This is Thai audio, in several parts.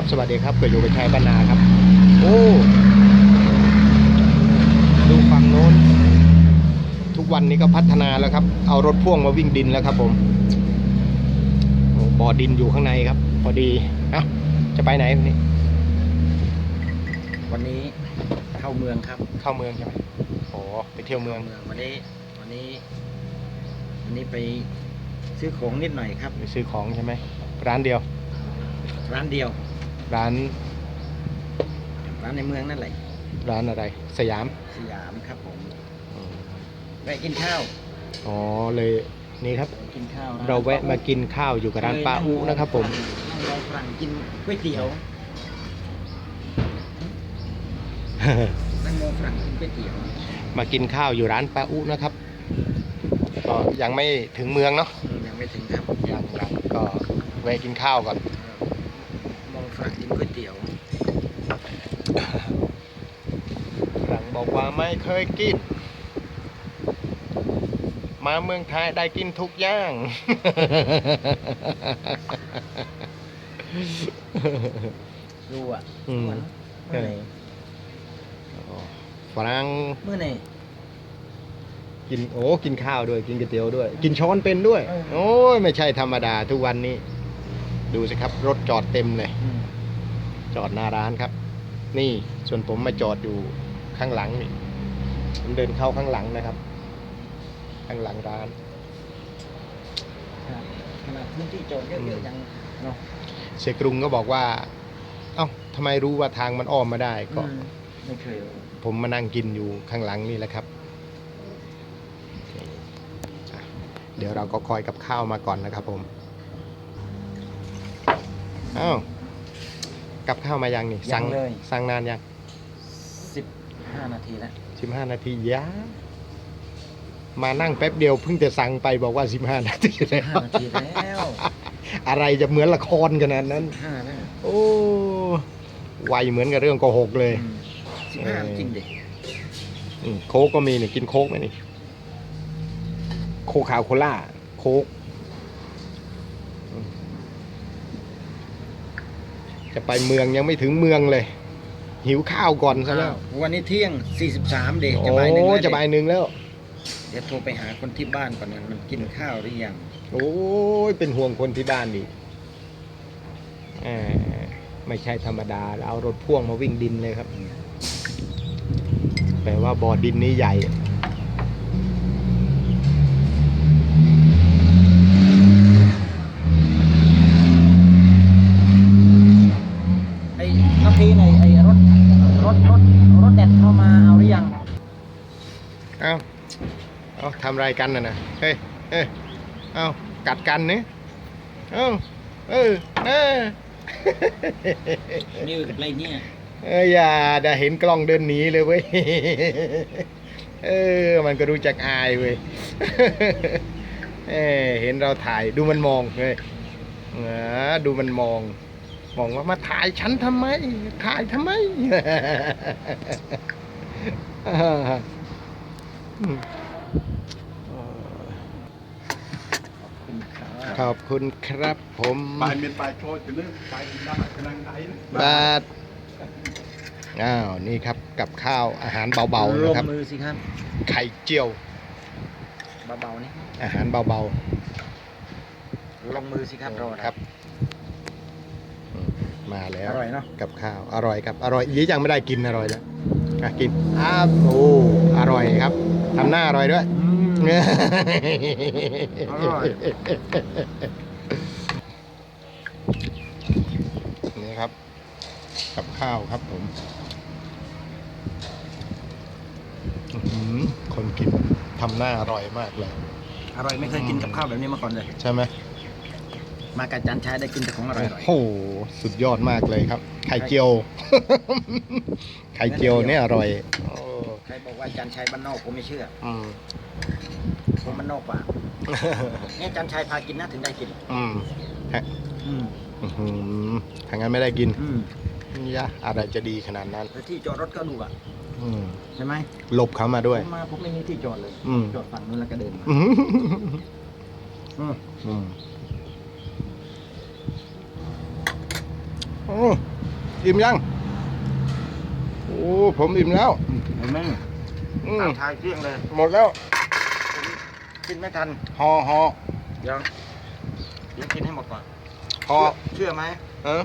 ครับสวัสดีครับเกิดอยู่กับชายบ้านนาครับ โอ้ดูฝั่งโน้น ทุกวันนี้ก็พัฒนาแล้วครับ เอารถพ่วงมาวิ่งดินแล้วครับผมโอ้บ่อดินอยู่ข้างในครับ พอดีเอ้าจะไปไหนวันนี้ วันนี้เข้าเมืองครับ เข้าเมืองใช่ไหมโอ้ไปเที่ยวเมือง เมืองวันนี้ วันนี้ วันนี้ไปซื้อของนิดหน่อยครับ ไปซื้อของใช่ไหมร้านเดียว ร้านเดียว ร้านร้านในเมืองนั่นแหละร้านอะไร สยามสยามครับผมแวะกินข้าวอ๋อเลยนี่ครับ กินข้าวเราแวะมากินข้าวอยู่กับร้านป้าอุนะครับผมนั่งรอฝรั่งกินก๋วยเตี๋ยวนั่งรอฝรั่งกินก๋วยเตี๋ยวมากินข้าวอยู่ร้านป้าอุนะครับก็ยังไม่ถึงเมืองเนาะอืมยังไม่ถึงครับยังยังก็แวะกินข้าวก่อนมองฝรั่งกิ นก๋วยเตี๋ยว หลังบอกว่าไม่เคยกิน มาเมืองไทยได้กินทุกอย่าง ดูอะอืมเหมือนเมื่อไหร่ฝรั่งเมื่อไหร่ กินโอ้กินข้าวด้วยกินก๋วยเตี๋ยวด้วย กินช้อนเป็นด้วย เออ โอ้ยไม่ใช่ธรรมดาทุกวันนี้ ดูสิครับ รถจอดเต็มเลย อืม จอดหน้าร้านครับ นี่ส่วนผมมาจอดอยู่ข้างหลังนี่ผมเดินเข้าข้างหลังนะครับ ข้างหลังร้านครับขนาดพื้นที่จอดเยอะๆยังเนาะเสยกรุงก็บอกว่า เอ้าทำไมรู้ว่าทางมันอ้อมมาได้ก็อืมไม่เคยผมมานั่งกินอยู่ข้างหลังนี่แหละครับนี่อะเดี๋ยวเราก็คอยกับข้าวมาก่อนนะครับผม อ้าว กับข้าวมายังนี่สั่งสั่งนานยังสิบห้านาทีแล้วสิบห้านาทียามานั่งแป๊บเดียวเพิ่งจะสั่งไปบอกว่าสิบห้านาทีแล้ว ห้านาทีแล้วอะไรจะเหมือนละครขนาดนั้น ห้าแล้วโอ้ไวเหมือนกับเรื่องโกหกเลย สิบห้าเออจริงเด็กอืมโค้กก็มีนี่กินโค้กไหมนี่ โค้กขาวโคล่า โค้กอืม จะไปเมืองยังไม่ถึงเมืองเลย หิวข้าวก่อนซะแล้ววันนี้เที่ยงสี่สิบสามเด็กโอ้จะบ่ายหนึ่งแล้วจะบ่ายหนึ่งแล้ว เดี๋ยวโทรไปหาคนที่บ้านก่อนนะมันกินข้าวหรือยัง โอ้ยเป็นห่วงคนที่บ้านดิแหมไม่ใช่ธรรมดา เอารถพ่วงมาวิ่งดินเลยครับ แปลว่าบ่อดินนี้ใหญ่ ไอ้นาทีไหนไอ้รถรถรถรถแดดเข้ามาเอาหรือยัง เอา เอาทำอะไรกันน่ะนะเฮ้ยเฮ้ยเอากัดกันเนี่ยเอาเออเออนี่อะไรเนี่ยเอยอย่าได้เห็นกล้องเดินหนีเลยเว้ย เออ มันก็รู้จักอายเว้ย เออเห็นเราถ่ายดูมันมองเฮ้ยเออดูมันมอง มองว่ามาถ่ายฉันทำไม ถ่ายทำไมคุณ ขาขอบคุณครับผมปลายเมียนปลายโชดจะเรื่องปลายน้ำกำลังไอ้นะบาทอ้าวนี่ครับกับข้าวอาหารเบาๆลนะงครับมือสิครับ ไข่เจียวเบาๆนี่อาหารเบาลงมือสิครับรอๆครับอืมมาแล้วอร่อยเนาะกับข้าวอร่อยครับอร่อยยี่ยังไม่ได้กินอร่อยแล้วอะกินอ้าวโอ้อร่อยครับทำหน้าอร่อยด้วย อร่อย นี่ครับ กับข้าวครับผมอื้อหือคนกินทำหน้าอร่อยมากเลย อร่อยไม่เคยกินกับข้าวแบบนี้มาก่อนเลย ใช่ไหมมากับจานชายได้กินแต่ของอร่อยโอ้โหสุดยอดมากเลยครับ ไข่เจียว ไข่เจียวเนี่ยอร่อยโอ้ๆใครบอกว่าจานชายบ้านนอกผมไม่เชื่ออื มผมบ้านนอกกว่าเนี่ยจานชายพากินนะถึงได้กิน อืมฮะอืมอื้อหือทางนั้นไม่ได้กินอืมยะอะไรจะดีขนาดนั้น แล้วที่จอดรถก็ดูอะอืมใช่ไหมหลบเขามาด้วย ผมมาผมไม่มีที่จอดเลยอืม จอดฝั่งนู้นแล้วก็เดินมาอื้อหืออืมอืมโอ้อิ่มยัง โอ้ ผมอิ่มแล้วเห็นไหมอืมตามทายเที่ยงเลย หมดแล้ว กินไม่ทันห่อห่อเดี๋ยวเดี๋ยวกินให้หมดก่อนห่อเชื่อไหมเออ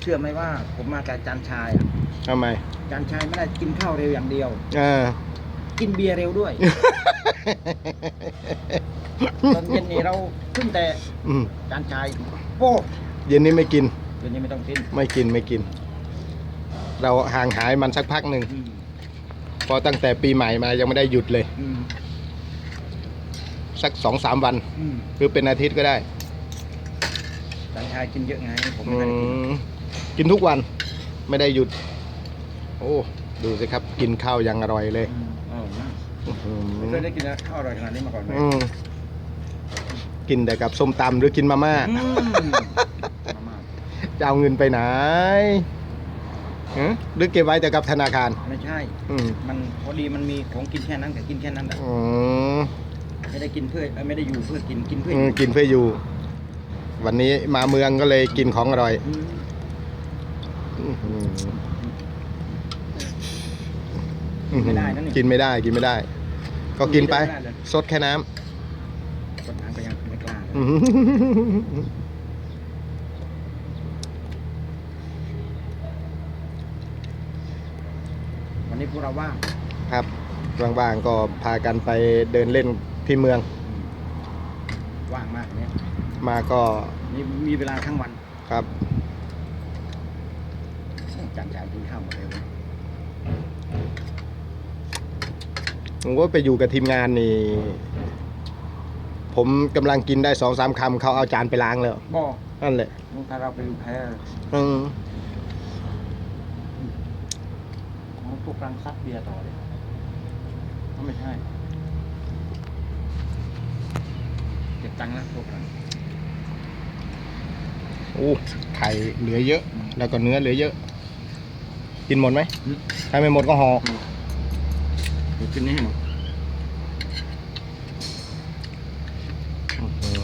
เชื่อไหมว่า ผมมากับอาจารย์ชายอะทำไมอาจารย์ชายไม่ได้กินข้าวเร็วอย่างเดียวเออกินเบียร์เร็วด้วยตอนเย็นนี่เราขึ้นแต่อืมอาจารย์ชายโป้เย็นนี้ไม่กินเดี๋ยวนี้ไม่ต้องกินไม่กินไม่กิน เราห่างหายมันสักพักหนึ่งอืมเพอตั้งแต่ปีใหม่มายังไม่ได้หยุดเลยอืม สักสองสามวัน อืมหรือเป็นอาทิตย์ก็ได้อาจารย์ชายกินเยอะไงผมอืไม่ได้กินมกินทุกวันไม่ได้หยุด โอ้ดูสิครับ กินข้าวยังอร่อยเลยอืมอร่อยมากอื้อหือไม่เคยได้กินข้าวอร่อยขนาดนี้มาก่อนเลยอืมกินแต่กับส้มตำหรือกินมาม่า อืมมาม่าจะเอาเงินไปไหนฮะหรือเก็บไว้แต่กับธนาคาร ไม่ใช่ อืมมันพอดีมันมีของกินแค่นั้นแต่กินแค่นั้นแหละอืม ไม่ได้กินเพื่อเอ้ยไม่ได้อยู่เพื่อกินกินเพื่ออือมยู่กินเพื่ออยู่ วันนี้มาเมืองก็เลยกินของอร่อยอืมอื้อหือไม่ได้นะนี่กินไม่ได้กินไม่ได้ ก็กินไปไม่ได้เลยสดแค่น้คนทางก็ยังไม่กล้าเลยำอื้อหือวันนี้พวกเราว่างครับว่างๆก็พากันไปเดินเล่น ที่เมืองว่างมากเนี่ยมาก็มีมีเวลาทั้งวันครับจานชายกินข้าวหมดเลยเว้ยผมก็ไปอยู่กับทีมงานนี่ ผมกำลังกินได้สองสามคำเขาเอาจานไปล้างแล้วบ่นั่นแหละถ้าเราไปดูแพ้อืมของพวกกลางซัดเบียร์ต่อเลยก็ไม่ใช่ เก็บตังค์แล้วพวกกลางโอ้ไข่เหลือเยอะ แล้วก็เนื้อเหลือเยอะ กินหมดไหมอืมถ้าไม่หมดก็ห่อเดี๋ยวกินนี่ให้หมด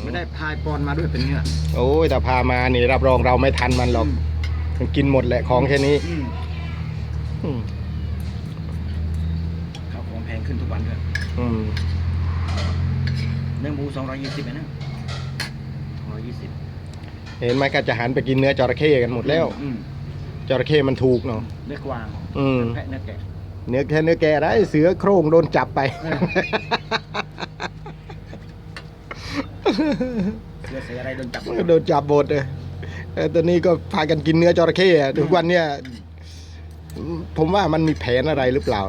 ไม่ได้พายปอนมาด้วยเป็นเนื้อโอ้ยแต่พามานี่รับรองเราไม่ทันมันหรอกมันกินหมดแหละของแค่นี้อืมอืมข้าวของแพงขึ้นทุกวันด้วยอืมเนื้อหมูสองร้อยยี่สิบนะสองร้อยยี่สิบเห็นไหมก็จะหันไปกินเนื้อจระเข้กันหมดแล้ว อืมจระเข้มันถูกเนาะ เนื้อกวางอืม แพะเนื้อแกะ เนื้อแค่เนื้อแกได้เสือโคร่งโดนจับไป เออเสือเสืออะไรโดนจับหมดโดนจับหมดเลยเออตอนนี้ก็พากันกินเนื้อจระเข้อะทุกวันเนี่ย ผมว่ามันมีแผนอะไรหรือเปล่า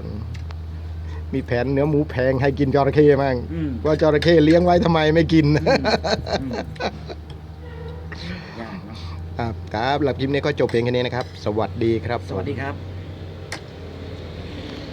มีแผนเนื้อหมูแพงให้กินจระเข้มั่งอืมว่าจระเข้เลี้ยงไว้ทำไมไม่กิน อืมยากเนอะครับครับหลับคลิปนี้ก็จบเพียงแค่นี้นะครับ สวัสดีครับ สวัสดีครับ